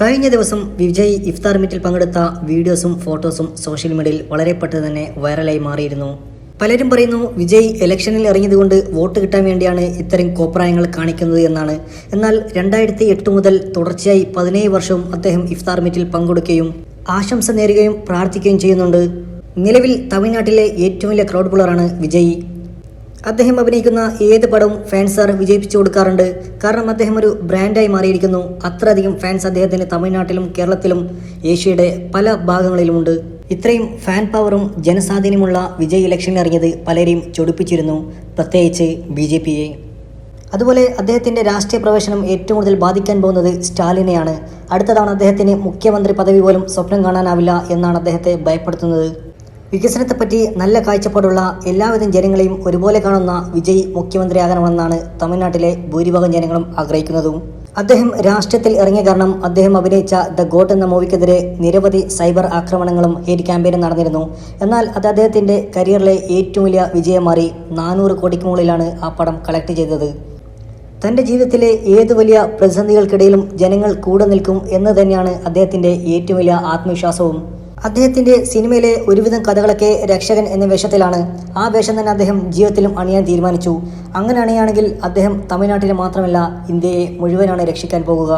കഴിഞ്ഞ ദിവസം വിജയ് ഇഫ്താർ മീറ്റിൽ പങ്കെടുത്ത വീഡിയോസും ഫോട്ടോസും സോഷ്യൽ മീഡിയയിൽ വളരെ പെട്ടെന്ന് തന്നെ വൈറലായി മാറിയിരുന്നു. പലരും പറയുന്നു വിജയ് ഇലക്ഷനിൽ ഇറങ്ങിയതുകൊണ്ട് വോട്ട് കിട്ടാൻ വേണ്ടിയാണ് ഇത്തരം കോപ്രായങ്ങൾ കാണിക്കുന്നത് എന്നാണ്. എന്നാൽ രണ്ടായിരത്തി എട്ട് മുതൽ തുടർച്ചയായി പതിനേഴ് വർഷവും അദ്ദേഹം ഇഫ്താർ മീറ്റിൽ പങ്കെടുക്കുകയും ആശംസ നേരുകയും പ്രാർത്ഥിക്കുകയും ചെയ്യുന്നുണ്ട്. നിലവിൽ തമിഴ്നാട്ടിലെ ഏറ്റവും വലിയ ക്രൗഡ് പുള്ളറാണ് വിജയ്. അദ്ദേഹം അഭിനയിക്കുന്ന ഏത് പടവും ഫാൻസ് ഫാൻസാർ വിജയിപ്പിച്ചു കൊടുക്കാറുണ്ട്. കാരണം അദ്ദേഹം ഒരു ബ്രാൻഡായി മാറിയിരിക്കുന്നു. അത്രയധികം ഫാൻസ് അദ്ദേഹത്തിന് തമിഴ്നാട്ടിലും കേരളത്തിലും ഏഷ്യയുടെ പല ഭാഗങ്ങളിലുമുണ്ട്. ഇത്രയും ഫാൻ പവറും ജനസ്വാധീനമുള്ള വിജയ് ഇലക്ഷനിൽ ഇറങ്ങിയത് പലരെയും ചൊടിപ്പിച്ചിരുന്നു. പ്രത്യേകിച്ച് ബി ജെ പിയെ. അതുപോലെ അദ്ദേഹത്തിന്റെ രാഷ്ട്രീയ പ്രവേശനം ഏറ്റവും കൂടുതൽ ബാധിക്കാൻ പോകുന്നത് സ്റ്റാലിനെയാണ്. അടുത്ത തവണ അദ്ദേഹത്തിന് മുഖ്യമന്ത്രി പദവി പോലും സ്വപ്നം കാണാനാവില്ല എന്നാണ് അദ്ദേഹത്തെ ഭയപ്പെടുത്തുന്നത്. വികസനത്തെപ്പറ്റി നല്ല കാഴ്ചപ്പാടുള്ള എല്ലാവിധം ജനങ്ങളെയും ഒരുപോലെ കാണുന്ന വിജയ് മുഖ്യമന്ത്രിയാകണമെന്നാണ് തമിഴ്നാട്ടിലെ ഭൂരിഭാഗം ജനങ്ങളും ആഗ്രഹിക്കുന്നതും. അദ്ദേഹം രാഷ്ട്രീയത്തിൽ ഇറങ്ങിയ കാരണം അദ്ദേഹം അഭിനയിച്ച ദ ഗോട്ട് എന്ന മൂവിക്കെതിരെ നിരവധി സൈബർ ആക്രമണങ്ങളും ഹേറ്റ് ക്യാമ്പയിനും നടന്നിരുന്നു. എന്നാൽ അത് അദ്ദേഹത്തിന്റെ കരിയറിലെ ഏറ്റവും വലിയ വിജയം മാറി നാനൂറ് കോടിക്ക് മുകളിലാണ് ആ പടം കളക്ട് ചെയ്തത്. തന്റെ ജീവിതത്തിലെ ഏത് വലിയ പ്രതിസന്ധികൾക്കിടയിലും ജനങ്ങൾ കൂടെ നിൽക്കും എന്ന് തന്നെയാണ് അദ്ദേഹത്തിന്റെ ഏറ്റവും വലിയ ആത്മവിശ്വാസവും. അദ്ദേഹത്തിന്റെ സിനിമയിലെ ഒരുവിധം കഥകളൊക്കെ രക്ഷകൻ എന്ന വേഷത്തിലാണ്. ആ വേഷം തന്നെ അദ്ദേഹം ജീവിതത്തിലും അണിയാൻ തീരുമാനിച്ചു. അങ്ങനെ അണിയാണെങ്കിൽ അദ്ദേഹം തമിഴ്നാട്ടിലെ മാത്രമല്ല ഇന്ത്യയെ മുഴുവനാണ് രക്ഷിക്കാൻ പോകുക.